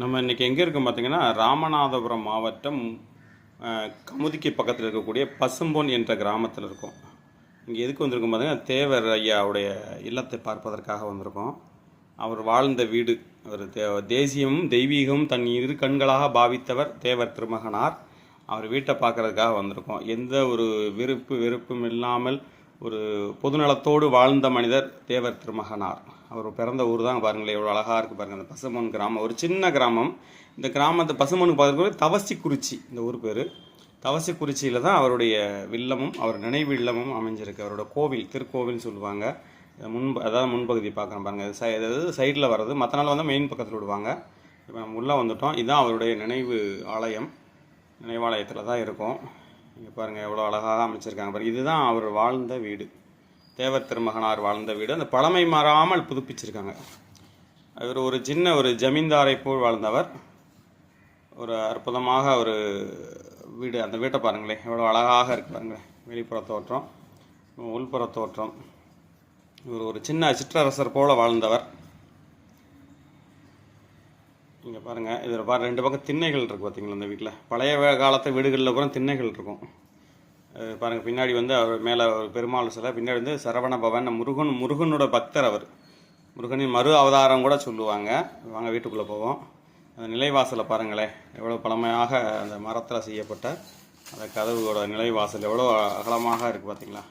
நம்ம இன்றைக்கி எங்கே இருக்கோம் பார்த்திங்கன்னா ராமநாதபுரம் மாவட்டம் கமுதிக்கு பக்கத்தில் இருக்கக்கூடிய பசும்பொன் என்ற கிராமத்தில் இருக்கோம். இங்கே எதுக்கு வந்திருக்கோம் பார்த்தீங்கன்னா தேவர் ஐயாவுடைய இல்லத்தை பார்ப்பதற்காக வந்திருக்கோம். அவர் வாழ்ந்த வீடு அவர் தே தேசியமும் தெய்வீகமும் தன் இரு கண்களாக பாவித்தவர் தேவர் திருமகனார். அவர் வீட்டை பார்க்கறதுக்காக வந்திருக்கோம். எந்த ஒரு விருப்பு வெறுப்பும் இல்லாமல் ஒரு பொதுநலத்தோடு வாழ்ந்த மனிதர் தேவர் திருமகனார். அவர் பிறந்த ஊர் தான் பாருங்களேன் எவ்வளோ அழகாக இருக்குது பாருங்கள் அந்த பசுமன் கிராமம் ஒரு சின்ன கிராமம். இந்த கிராமத்தை பசுமனுக்கு பார்க்குறது தவசிக்குறிச்சி இந்த ஊர் பேர். தவசிக்குறிச்சியில் தான் அவருடைய வில்லமும் அவர் நினைவு இல்லமும் அமைஞ்சிருக்கு. அவரோட கோவில் திருக்கோவில்னு சொல்லுவாங்க. முன்பு அதாவது முன்பகுதி பார்க்குறோம் பாருங்கள் சை- அதாவது சைடில் வர்றது மற்ற நாள் வந்து மெயின் பக்கத்தில் விடுவாங்க. இப்போ நம்ம உள்ளே வந்துட்டோம். இதுதான் அவருடைய நினைவு ஆலயம். நினைவாலயத்தில் தான் இருக்கும். இங்கே பாருங்கள் எவ்வளோ அழகாக அமைச்சிருக்காங்க. பாருங்க இதுதான் அவர் வாழ்ந்த வீடு. தேவர் திருமகனார் வாழ்ந்த வீடு. அந்த பழமை மாறாமல் புதுப்பிச்சிருக்காங்க. அவர் ஒரு சின்ன ஒரு ஜமீன்தாரை போல் வாழ்ந்தவர். ஒரு அற்புதமாக ஒரு வீடு. அந்த வீட்டை பாருங்களேன் எவ்வளோ அழகாக இருக்கு பாருங்களேன். வெளிப்புற தோற்றம் உள்புற தோற்றம். இவர் ஒரு சின்ன சிற்றரசர் போல வாழ்ந்தவர். இங்கே பாருங்கள் இதில் பாரு ரெண்டு பக்கம் திண்ணைகள் இருக்குது பார்த்தீங்களா இந்த வீட்டில் பழைய காலத்து வீடுகளில் கூட திண்ணைகள் இருக்கும். பாருங்கள் பின்னாடி வந்து அவர் மேலே ஒரு பெருமாள் சிலை பின்னாடி வந்து சரவண பவன் முருகன் முருகனோட பக்தர் அவர். முருகனின் மறு அவதாரம் கூட சொல்லுவாங்க. வாங்க வீட்டுக்குள்ளே போவோம். அந்த நிலைவாசலை பாருங்களேன் எவ்வளோ பழமையாக அந்த மரத்தில் செய்யப்பட்ட அந்த கதவுகளோட நிலைவாசல் எவ்வளோ அகலமாக இருக்குது பார்த்தீங்களா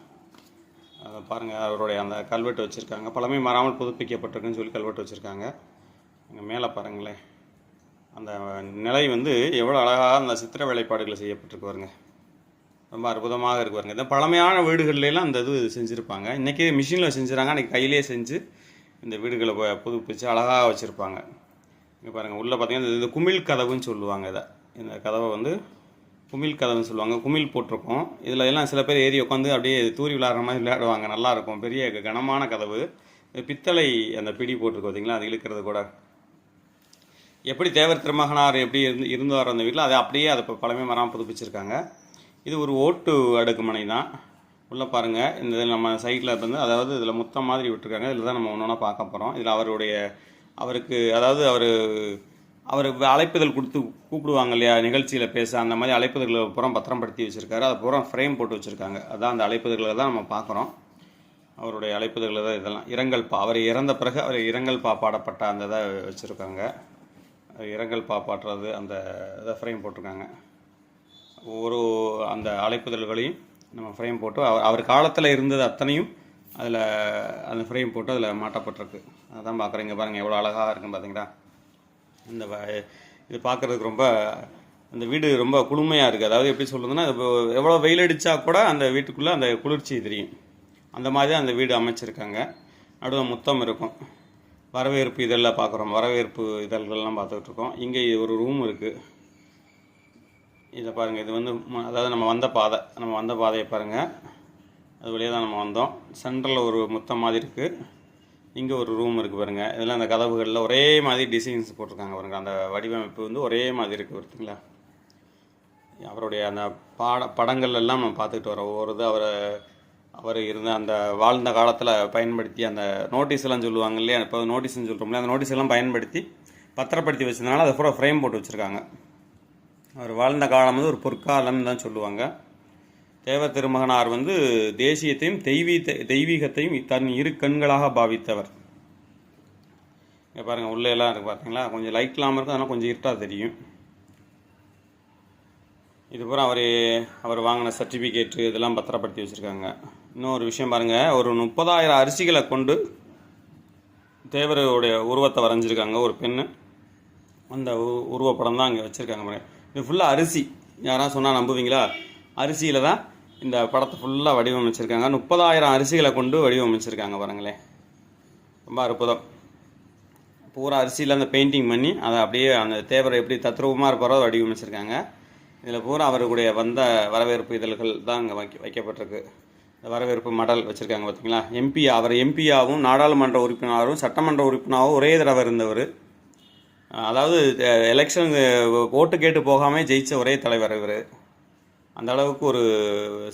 அதை பாருங்கள் அவருடைய அந்த கல்வெட்டு வச்சுருக்காங்க. பழமை மாறாமல் புதுப்பிக்கப்பட்டிருக்குன்னு சொல்லி கல்வெட்டு வச்சுருக்காங்க. இங்கே மேலே பாருங்களேன். அந்த நிலை வந்து எவ்வளோ அழகாக அந்த சித்திர வேலைப்பாடுகள் செய்யப்பட்டிருக்கு பாருங்க. ரொம்ப அற்புதமாக இருக்கு பாருங்க. இந்த பழமையான வீடுகள்லாம் அந்த இது செஞ்சுருப்பாங்க. இன்றைக்கி மிஷினில் செஞ்சுறாங்க. அன்றைக்கி கையிலேயே செஞ்சு இந்த வீடுகளை புதுப்பிச்சு அழகாக வச்சுருப்பாங்க. இங்கே பாருங்கள் உள்ளே பார்த்தீங்கன்னா இந்த- குமிழ் கதவுன்னு சொல்லுவாங்க இதை. இந்த கதவை வந்து குமிழ் கதவுன்னு சொல்லுவாங்க. குமிழ் போட்டிருக்கோம். இதில் எல்லாம் சில பேர் ஏறி உட்காந்து அப்படியே தூரி விளையாடுற மாதிரி விளையாடுவாங்க. நல்லாயிருக்கும் பெரிய கனமான கதவு. பித்தளை அந்த பிடி போட்டிருக்கோம் பார்த்தீங்களா அது இழுக்கிறது கூட. எப்படி தேவர் திருமகனார் எப்படி இருந்து இருந்தார் அந்த வீட்டில் அதை அப்படியே அதை இப்போ பழமை மரம் புதுப்பிச்சிருக்காங்க. இது ஒரு ஓட்டு அடுக்குமனை தான். உள்ளே பாருங்கள் இந்த இதில் நம்ம சைட்டில் வந்து அதாவது இதில் முத்தம் மாதிரி விட்டுருக்காங்க. இதில் தான் நம்ம ஒன்று ஒன்றா பார்க்க போகிறோம் இதில் அவருடைய அவருக்கு அதாவது அவர் அவர் அழைப்புதல் கொடுத்து கூப்பிடுவாங்க இல்லையா நிகழ்ச்சியில் பேச அந்த மாதிரி அழைப்புதல்களை புறம் பத்திரப்படுத்தி வச்சுருக்காரு. அதை பூரா ஃப்ரேம் போட்டு வச்சுருக்காங்க. அதான் அந்த அழைப்புதல்களை தான் நம்ம பார்க்குறோம். அவருடைய அழைப்புதல்களை தான் இதெல்லாம். இரங்கல் பா அவர் இறந்த பிறகு அவர் இரங்கல் பா பாடப்பட்ட அந்த இதை வச்சுருக்காங்க. இரங்கல் பாப்பாற்றுறது அந்த இதை ஃப்ரேம் போட்டிருக்காங்க. ஒரு அந்த அழைப்புதல்களையும் நம்ம ஃப்ரேம் போட்டு அவர் அவர் காலத்தில் இருந்தது அத்தனையும் அதில் அந்த ஃப்ரேம் போட்டு அதில் மாட்டப்பட்டிருக்கு. அதான் பார்க்குறீங்க பாருங்கள் எவ்வளோ அழகாக இருக்குன்னு பார்த்தீங்களா இந்த வ- இது பார்க்குறதுக்கு ரொம்ப அந்த வீடு ரொம்ப குளுமையாக இருக்குது அதாவது எப்படி சொல்லுதுன்னா இப்போ எவ்வளோ வெயில் அடித்தா கூட அந்த வீட்டுக்குள்ளே அந்த குளிர்ச்சி தெரியும். அந்த மாதிரி தான் அந்த வீடு அமைச்சிருக்காங்க. நடுவில் முத்தம் இருக்கும். வரவேற்பு இதெல்லாம் பார்க்குறோம். வரவேற்பு இதழ்கள்லாம் பார்த்துக்கிட்ருக்கோம் இங்கே ஒரு ரூம் இருக்குது இதை பாருங்கள் இது வந்து அதாவது நம்ம வந்த பாதை. நம்ம வந்த பாதையை பாருங்கள் அது வழியாக தான் நம்ம வந்தோம். சென்டரில் ஒரு முத்தம் மாதிரி இருக்குது இங்கே ஒரு ரூம் இருக்குது பாருங்கள் இதெல்லாம் அந்த கதவுகளில் ஒரே மாதிரி டிசைன்ஸ் போட்டிருக்காங்க பாருங்கள் அந்த வடிவமைப்பு வந்து ஒரே மாதிரி இருக்குது பார்த்தீங்களா அவருடைய அந்த பாட படங்கள் எல்லாம் நம்ம பார்த்துக்கிட்டு வரோம். ஒவ்வொரு இது அவரை அவர் இருந்த அந்த வாழ்ந்த காலத்தில் பயன்படுத்தி அந்த நோட்டீஸ் எல்லாம் சொல்லுவாங்க இல்லையா? இப்போ நோட்டீஸ்னு சொல்கிறோம்ல அந்த நோட்டீஸ் எல்லாம் பயன்படுத்தி பத்திரப்படுத்தி வச்சதுனால அதை பூரா ஃப்ரேம் போட்டு வச்சுருக்காங்க. அவர் வாழ்ந்த காலம் வந்து ஒரு பொற்காலம்னு தான் சொல்லுவாங்க. தேவ திருமகனார் வந்து தேசியத்தையும் தெய்வீக தெய்வீகத்தையும் தன் இரு கண்களாக பாவித்தவர். இங்கே பாருங்கள் உள்ளே எல்லாம் பார்த்தீங்களா கொஞ்சம் லைட் இல்லாமல் இருக்கும் அதனால் கொஞ்சம் இருட்டாக தெரியும். இது பூரா அவர் அவர் வாங்கின சர்டிஃபிகேட்டு இதெல்லாம் பத்திரப்படுத்தி வச்சுருக்காங்க. இன்னொரு விஷயம் பாருங்கள் ஒரு முப்பதாயிரம் அரிசிகளை கொண்டு தேவருடைய உருவத்தை வரைஞ்சிருக்காங்க. ஒரு பெண்ணு. அந்த உ- உருவப்படம் தான் இங்கே வச்சுருக்காங்க பாருங்கள் இது ஃபுல்லாக அரிசி. யாராவது சொன்னால் நம்புவீங்களா? அரிசியில் தான் இந்த படத்தை ஃபுல்லாக வடிவமைச்சிருக்காங்க. முப்பதாயிரம் அரிசிகளை கொண்டு வடிவமைச்சிருக்காங்க பாருங்களேன். ரொம்ப அற்புதம். பூரா அரிசியில் அந்த பெயிண்டிங் பண்ணி அதை அப்படியே அந்த தேவரை எப்படி தத்ரூபமாக இருப்பாரோ அதை வடிவமைச்சிருக்காங்க. இதில் பூரா அவருடைய வந்த வரவேற்பு இதழ்கள் தான் அங்கே வைக்க வைக்கப்பட்டிருக்கு. வரவேற்பு மடல் வச்சுருக்காங்க பார்த்தீங்களா எம்பி அவர் எம்பியாகவும் நாடாளுமன்ற உறுப்பினராகவும் சட்டமன்ற உறுப்பினராகவும் ஒரே தடவை இருந்தவர். அதாவது எலெக்ஷன் ஓட்டு கேட்டு போகாமல் ஜெயித்த ஒரே தலைவர் இவர். அந்த அளவுக்கு ஒரு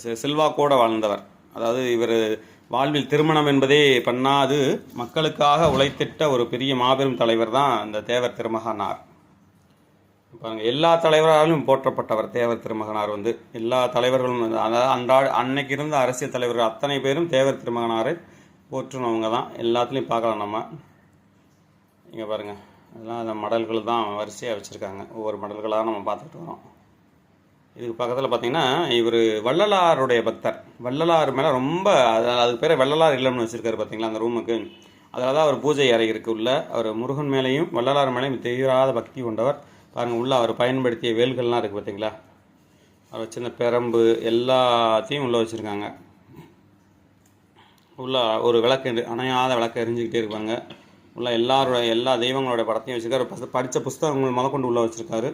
செ- கூட வாழ்ந்தவர். அதாவது இவர் வாழ்வில் திருமணம் என்பதே பண்ணாது மக்களுக்காக உழைத்திட்ட ஒரு பெரிய மாபெரும் தலைவர் தான் இந்த தேவர் திருமகனார். பாருங்கள் எல்லா தலைவராலும் போற்றப்பட்டவர் தேவர் திருமகனார் வந்து எல்லா தலைவர்களும் அதாவது அன்றாட அன்னைக்கு இருந்த அரசியல் தலைவர்கள் அத்தனை பேரும் தேவர் திருமகனாரை போற்றுனவங்க தான் எல்லாத்துலேயும் பார்க்கலாம் நம்ம. இங்கே பாருங்க அதெல்லாம் அந்த மடல்கள் தான் வரிசையாக வச்சுருக்காங்க. ஒவ்வொரு மடல்களாக நம்ம பார்த்துட்டு வரோம் இதுக்கு பக்கத்தில் பார்த்தீங்கன்னா இவர் வள்ளலாருடைய பக்தர். வள்ளலார் மேலே ரொம்ப அது- அதுக்கு பேர் வள்ளலார் இல்லம்னு வச்சுருக்காரு பார்த்தீங்களா அந்த ரூமுக்கு. அதில் தான் அவர் பூஜை அறை இருக்கு உள்ள அவர் முருகன் மேலேயும் வள்ளலார் மேலேயும் தீராத பக்தி கொண்டவர். பாருங்கள் உள்ள அவர் பயன்படுத்திய வேல்கள்லாம் இருக்குது பார்த்தீங்களா அவர் வச்சிருந்த பெரம்பு எல்லாத்தையும் உள்ளே வச்சுருக்காங்க. உள்ள ஒரு விளக்கு அணையாத விளக்கு எரிஞ்சுக்கிட்டே இருப்பாங்க. உள்ள எல்லாரோட எல்லா தெய்வங்களோட படத்தையும் வச்சுருக்காரு. படித்த புஸ்தகங்கள் முதற்கொண்டு உள்ளே வச்சுருக்காரு.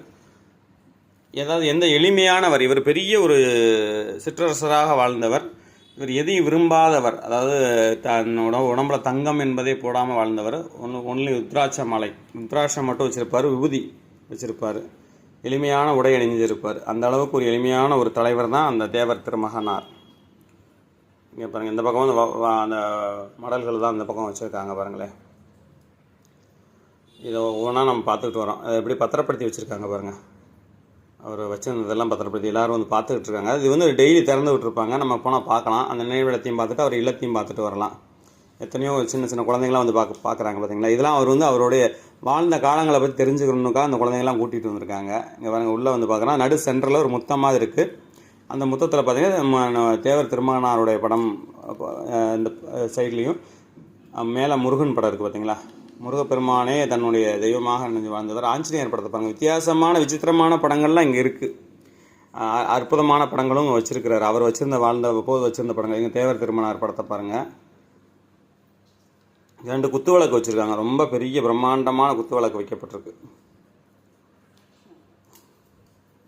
ஏதாவது எந்த எளிமையானவர் இவர் பெரிய ஒரு சிற்றரசராக வாழ்ந்தவர் இவர் எதையும் விரும்பாதவர் அதாவது தன்னோட உடம்புல தங்கம் என்பதே போடாமல் வாழ்ந்தவர் ஒன்று ஒன்லி ருத்ராட்ச மாலை. ருத்ராட்சம் மட்டும் வச்சுருப்பார். விபூதி. வச்சுருப்பார். எளிமையான உடை அணிஞ்சிருப்பார் அந்த அளவுக்கு ஒரு எளிமையான ஒரு தலைவர் தான் அந்த தேவர் திருமகனார். இங்கே பாருங்கள் இந்த பக்கம் வந்து வ- வ- அந்த மடல்கள் தான் இந்த பக்கம் வச்சுருக்காங்க பாருங்களேன். இதை ஒவ்வொன்றா நம்ம பார்த்துக்கிட்டு வரோம். அதை எப்படி பத்திரப்படுத்தி வச்சுருக்காங்க பாருங்கள் அவர் வச்சிருந்ததெல்லாம் பத்திரப்படுத்தி எல்லோரும் வந்து பார்த்துக்கிட்டு இருக்காங்க. இது வந்து டெய்லி திறந்து விட்டுருப்பாங்க நம்ம போனால் பார்க்கலாம். அந்த நினைவிடத்தையும் பார்த்துட்டு அவர் இல்லத்தையும் பார்த்துட்டு வரலாம். எத்தனையோ சின்ன சின்ன குழந்தைங்களாம் வந்து பார்க்க பார்க்குறாங்க பார்த்தீங்களா இதெல்லாம் அவர் வந்து அவருடைய வாழ்ந்த காலங்களை பற்றி தெரிஞ்சுக்கணுக்காக அந்த குழந்தைங்களாம் கூட்டிகிட்டு வந்திருக்காங்க. இங்கே பாருங்க உள்ளே வந்து பார்க்குறோம் நடு சென்டரில் ஒரு முத்தமாக இருக்குது அந்த முத்தத்தில் பார்த்தீங்கன்னா நம்ம தேவர் திருமகனாருடைய படம் இந்த சைட்லேயும் மேலே முருகன் படம் இருக்குது பார்த்தீங்களா முருகப்பெருமானே தன்னுடைய தெய்வமாக நினைஞ்சு வாழ்ந்தவர். ஆஞ்சநேயர் படத்தை பாருங்கள் வித்தியாசமான விசித்திரமான படங்கள்லாம் இங்கே இருக்குது அற்புதமான படங்களும் வச்சுருக்கிறார். அவர் வச்சிருந்த வாழ்ந்த போது வச்சிருந்த படங்கள். இங்கே தேவர் திருமணார் படத்தை பாருங்கள் ரெண்டு குத்து விளக்கு வச்சுருக்காங்க. ரொம்ப பெரிய பிரம்மாண்டமான குத்து விளக்கு வைக்கப்பட்டிருக்கு.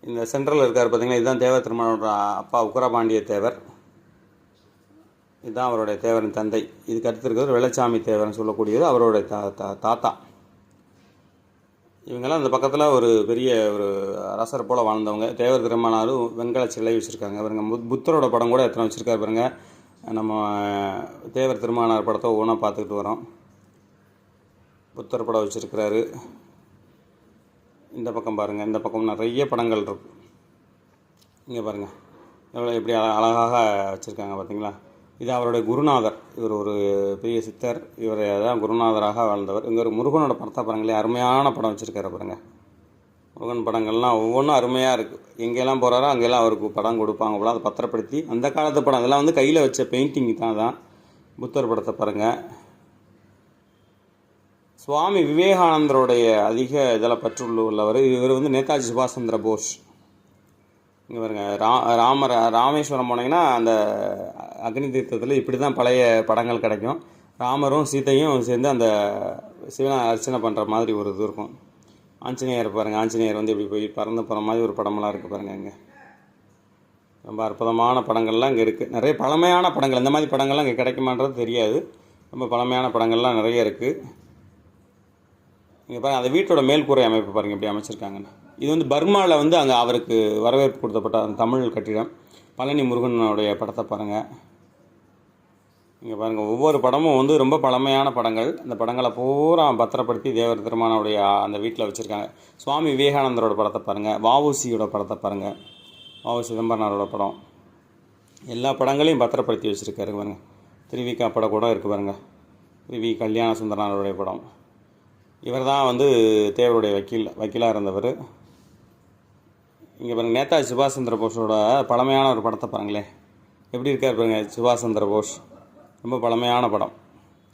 இந்த சென்ட்ரலில் இருக்கார் பார்த்தீங்கன்னா இதுதான் தேவர் திருமணோட அப்பா உக்கரபாண்டிய தேவர். இதுதான் அவருடைய தேவரின் தந்தை. இதுக்கு அடுத்து இருக்கிறது வெள்ளச்சாமி தேவர்னு சொல்லக்கூடியது அவருடைய தா தா- தாத்தா. இவங்கெல்லாம் அந்த பக்கத்தில் ஒரு பெரிய ஒரு அரசர் போல் வாழ்ந்தவங்க. தேவர் திருமணாரும் வெண்கல சிலை வச்சுருக்காங்க. பாருங்க புத்தரோட படம் கூட எத்தனை வச்சுருக்காரு பாருங்கள் நம்ம தேவர் திருமானார் படத்தை ஒவ்வொன்றா பார்த்துக்கிட்டு வரோம். புத்தர் படம் வச்சுருக்கிறாரு. இந்த பக்கம் பாருங்கள் இந்த பக்கம் நிறைய படங்கள் இருக்கு. இங்கே பாருங்கள் எவ்வளோ எப்படி அழகாக வச்சுருக்காங்க பார்த்தீங்களா இது அவருடைய குருநாதர். இவர் ஒரு பெரிய சித்தர். இவர் தான் குருநாதராக வாழ்ந்தவர். இங்கே ஒரு முருகனோட படத்தை பாருங்களே அருமையான படம் வச்சுருக்காரு பாருங்கள் முருகன் படங்கள்லாம் ஒவ்வொன்றும் அருமையாக இருக்குது எங்கெல்லாம் போகிறாரோ அங்கெல்லாம் அவருக்கு படம் கொடுப்பாங்க போல அதை பத்திரப்படுத்தி அந்த காலத்து படம் அதெல்லாம் வந்து கையில் வச்ச பெயிண்டிங் தான் தான் புத்தர் படத்தை பாருங்கள் சுவாமி விவேகானந்தருடைய அதிக இதில் பற்றுள்ளவர் உள்ளவர் இவர் வந்து நேதாஜி சுபாஷ் சந்திர போஸ். இங்கே பாருங்க ரா ராமர் ராமேஸ்வரம் போனீங்கன்னா அந்த அக்னி தீர்த்தத்தில் இப்படி தான் பழைய படங்கள் கிடைக்கும். ராமரும் சீதையும் சேர்ந்து அந்த சிவனை அர்ச்சனை பண்ணுற மாதிரி ஒரு இது இருக்கும். ஆஞ்சநேயர் பாருங்கள் ஆஞ்சநேயர் வந்து இப்படி போய் பறந்து போகிற மாதிரி ஒரு படமெல்லாம் இருக்குது பாருங்கள் இங்கே. ரொம்ப அற்புதமான படங்கள்லாம் இங்கே இருக்குது நிறைய பழமையான படங்கள் இந்த மாதிரி படங்கள்லாம் இங்கே கிடைக்குமான்றது தெரியாது. ரொம்ப பழமையான படங்கள்லாம் நிறைய இருக்குது இங்கே பாருங்கள் அந்த வீட்டோட மேல்கூரை அமைப்பு பாருங்க எப்படி அமைச்சிருக்காங்கன்னு இது வந்து பர்மாவில் வந்து அங்கே அவருக்கு வரவேற்பு கொடுத்தப்பட்ட அந்த தமிழ் கட்டிடம். பழனி முருகனுடைய படத்தை பாருங்கள் இங்கே பாருங்கள் ஒவ்வொரு படமும் வந்து ரொம்ப பழமையான படங்கள். அந்த படங்களை பூரா பத்திரப்படுத்தி தேவர் திருமானுடைய அந்த வீட்டில் வச்சுருக்காங்க. சுவாமி விவேகானந்தரோட படத்தை பாருங்கள் வஉசியோட படத்தை பாருங்கள் வாவு சிதம்பரனாரோட படம். எல்லா படங்களையும் பத்திரப்படுத்தி வச்சுருக்காரு பாருங்க. திருவிக்கா படம் கூட இருக்குது பாருங்க. திருவி கல்யாண சுந்தரனாருடைய படம். இவர் தான் வந்து தேவருடைய வக்கீல் வக்கீலாக இருந்தவர். இங்கே பாருங்கள் நேதாஜி சுபாஷ் சந்திர போஸோட பழமையான ஒரு படத்தை பாருங்களேன். எப்படி இருக்கார் பாருங்கள் சுபாஷ் சந்திர போஸ்? ரொம்ப பழமையான படம்.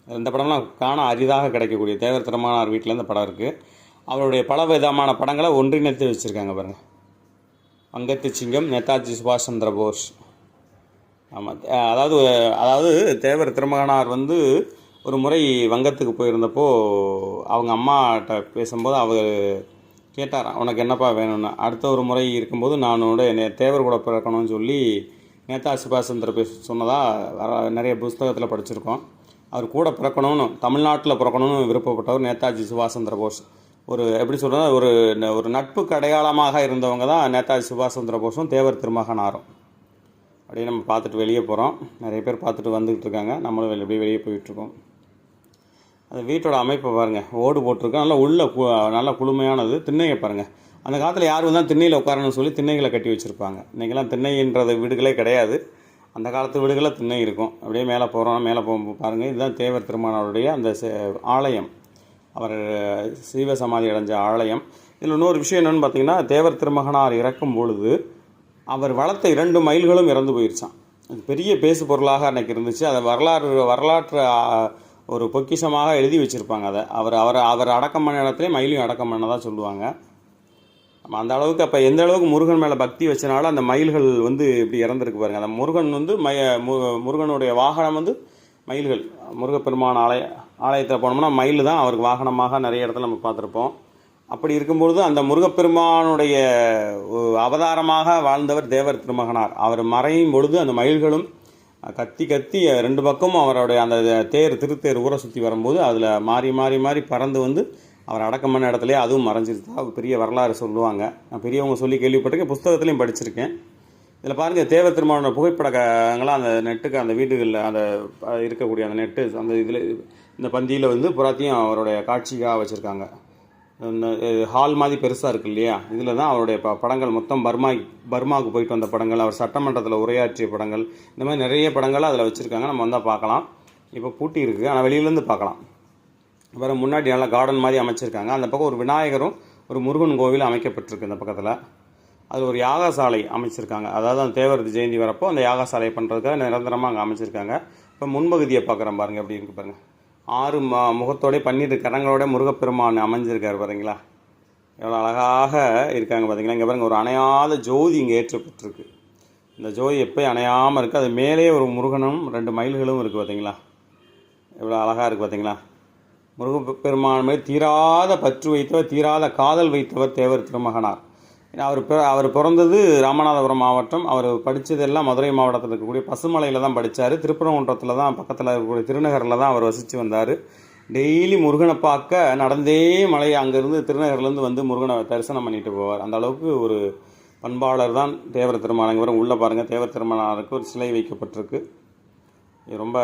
இந்த படம்லாம் காண அரிதாக கிடைக்கக்கூடிய தேவர் திறமானார் வீட்டில் இந்த படம் இருக்குது அவருடைய பல விதமான படங்களை ஒன்றிணைத்து வச்சுருக்காங்க பாருங்கள் அங்கத்து சிங்கம் நேதாஜி சுபாஷ் சந்திர போஸ். ஆமாம் அதாவது அதாவது தேவர் திருமகனார் வந்து ஒரு முறை வங்கத்துக்கு போயிருந்தப்போ அவங்க அம்மாட்ட பேசும்போது அவர் கேட்டார் உனக்கு என்னப்பா வேணும்னு? அடுத்த ஒரு முறை இருக்கும்போது நான் உன்னோட தேவர் கூட பிறக்கணும்னு சொல்லி நேதா சுபாஷ் சந்திர சொன்னதாக சொன்னதாக நிறைய புஸ்தகத்தில் படிச்சிருக்கோம். அவர் கூட பிறக்கணும்னு தமிழ்நாட்டில் பிறக்கணும்னு விருப்பப்பட்டவர் நேதாஜி சுபாஷ் சந்திர போஸ். ஒரு எப்படி சொல்கிறதா ஒரு ஒரு நட்புக்கு அடையாளமாக இருந்தவங்க தான் நேதாஜி சுபாஷ் சந்திர போஸும் தேவர் திருமகனாரும் அப்படியே நம்ம பார்த்துட்டு வெளியே போகிறோம் நிறைய பேர் பார்த்துட்டு வந்துக்கிட்டு இருக்காங்க. நம்மளும் வெளியே அப்படியே வெளியே போயிட்டுருக்கோம் அந்த வீட்டோட அமைப்பை பாருங்கள் ஓடு போட்டிருக்கோம் நல்லா உள்ள கு- நல்ல குளுமையானது. திண்ணையை பாருங்கள் அந்த காலத்தில் யார் வந்தால் திண்ணையில் உட்காரணும்னு சொல்லி திண்ணைகளை கட்டி வச்சுருப்பாங்க. இன்றைக்கெல்லாம் திண்ணைன்றது வீடுகளே கிடையாது. அந்த காலத்து வீடுகளில் திண்ணை இருக்கும். அப்படியே மேலே போகிறோம் மேலே போகும்போது பாருங்கள் இதுதான் தேவர் திருமானவருடைய அந்த ஆலயம். அவர் சீவ சமாதி அடைஞ்ச ஆலயம். இதில் இன்னொரு விஷயம் என்னென்னு பார்த்தீங்கன்னா தேவர் திருமகனார் இறக்கும் பொழுது அவர் வளர்த்த இரண்டு மயில்களும் இறந்து போயிருச்சான் அது பெரிய பேசு பொருளாக அன்னைக்கு இருந்துச்சு. அதை வரலாறு வரலாற்று ஒரு பொக்கிஷமாக எழுதி வச்சுருப்பாங்க அதை. அவர் அவர் அவர் அடக்கம் பண்ண இடத்துல மயிலையும் அடக்கம் பண்ணதான் சொல்லுவாங்க. நம்ம அந்த அளவுக்கு அப்போ எந்த அளவுக்கு முருகன் மேலே பக்தி வச்சனால அந்த மயில்கள் வந்து இப்படி இறந்துருக்கு பாருங்க. அந்த முருகன் வந்து மய மு- முருகனுடைய வாகனம் வந்து மயில்கள். முருகப்பெருமான் ஆலய ஆலயத்தில் போனோம்னா மயில் தான் அவருக்கு வாகனமாக நிறைய இடத்துல நம்ம பார்த்துருப்போம். அப்படி இருக்கும்பொழுது அந்த முருகப்பெருமானுடைய அவதாரமாக வாழ்ந்தவர் தேவர் திருமகனார். அவர் மறையும் பொழுது அந்த மயில்களும் கத்தி கத்தி ரெண்டு பக்கமும் அவருடைய அந்த தேர் திருத்தேர் ஊரை சுற்றி வரும்போது அதில் மாறி மாறி மாறி பறந்து வந்து அவர் அடக்கம் பண்ண அதுவும் மறைஞ்சிருந்தா பெரிய வரலாறு சொல்லுவாங்க. நான் பெரியவங்க சொல்லி கேள்விப்பட்டிருக்கேன் புஸ்தகத்துலையும் படிச்சிருக்கேன். இதில் பாருங்கள் தேவ திருமாவளவன புகைப்படங்கள்லாம் அந்த நெட்டுக்கு அந்த வீடுகளில் அந்த இருக்கக்கூடிய அந்த நெட்டு அந்த இதில் இந்த பந்தியில் வந்து புறாத்தையும் அவருடைய காட்சிக்காக வச்சுருக்காங்க. இந்த ஹால் மாதிரி பெருசாக இருக்கு இல்லையா? இதில் தான் அவருடைய ப படங்கள் மொத்தம் பர்மா பர்மாவுக்கு போயிட்டு வந்த படங்கள் அவர் சட்டமன்றத்தில் உரையாற்றிய படங்கள் இந்த மாதிரி நிறைய படங்கள் அதில் வச்சுருக்காங்க. நம்ம வந்தால் பார்க்கலாம். இப்போ பூட்டி இருக்குது ஆனால் வெளியிலேருந்து பார்க்கலாம். அப்புறம் முன்னாடி நல்லா கார்டன் மாதிரி அமைச்சிருக்காங்க. அந்த பக்கம் ஒரு விநாயகரும் ஒரு முருகன் கோவில் அமைக்கப்பட்டிருக்கு இந்த பக்கத்தில். அதில் ஒரு யாகசாலை அமைச்சிருக்காங்க. அதாவது அந்த தேவரது ஜெயந்தி வரப்போ அந்த யாகசாலை பண்ணுறதுக்காக நிரந்தரமாக அங்கே அமைச்சிருக்காங்க. இப்போ முன்பகுதியை பார்க்குறேன் பாருங்கள் எப்படி இருக்கு பாருங்கள் ஆறு ம முகத்தோட பன்னிரு கரங்களோட முருகப்பெருமான் அமைஞ்சிருக்காரு பாருங்களா எவ்வளோ அழகாக இருக்காங்க பார்த்தீங்களா இங்கே பாருங்க ஒரு அணையாத ஜோதி இங்கே ஏற்றப்பட்டிருக்கு. இந்த ஜோதி எப்போ அணையாமல் இருக்குது அது மேலே ஒரு முருகனும் ரெண்டு மயில்களும் இருக்குது பார்த்தீங்களா எவ்வளோ அழகாக இருக்குது பார்த்தீங்களா முருகப்பெருமான் மேல் தீராத பற்று வைத்தவர் தீராத காதல் வைத்தவர் தேவர் திருமகனார். ஏன்னா அவர் பிற அவர் பிறந்தது ராமநாதபுரம் மாவட்டம். அவர் படித்ததெல்லாம் மதுரை மாவட்டத்தில் இருக்கக்கூடிய பசுமலையில் தான் படித்தார் திருப்பரங்குன்றத்தில் தான் பக்கத்தில் இருக்கக்கூடிய திருநகரில் தான் அவர் வசித்து வந்தார். டெய்லி முருகனை பார்க்க நடந்தே மலை அங்கேருந்து திருநகர்லேருந்து வந்து முருகனை தரிசனம் பண்ணிட்டு போவார். அந்த அளவுக்கு ஒரு பண்பாளர் தான் தேவர் திருமணங்க உள்ளே பாருங்கள் தேவர் திருமணருக்கு ஒரு சிலை வைக்கப்பட்டிருக்கு. ரொம்ப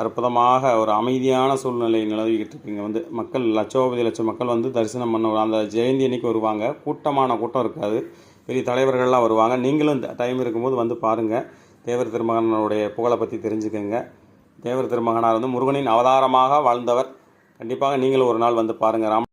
அற்புதமாக ஒரு அமைதியான சூழ்நிலை நிலவிக்கிட்டு இருக்கு இங்கே வந்து மக்கள் லட்சோபதி லட்சம் மக்கள் வந்து தரிசனம் பண்ண அந்த ஜெயந்தி அன்னைக்கு வருவாங்க. கூட்டமான கூட்டம் இருக்காது. பெரிய தலைவர்கள்லாம் வருவாங்க. நீங்களும் டைம் இருக்கும்போது வந்து பாருங்கள் தேவர் திருமகனுடைய புகழை பற்றி தெரிஞ்சுக்கோங்க. தேவர் திருமகனார் வந்து முருகனின் அவதாரமாக வாழ்ந்தவர். கண்டிப்பாக நீங்களும் ஒரு நாள் வந்து பாருங்கள் ராம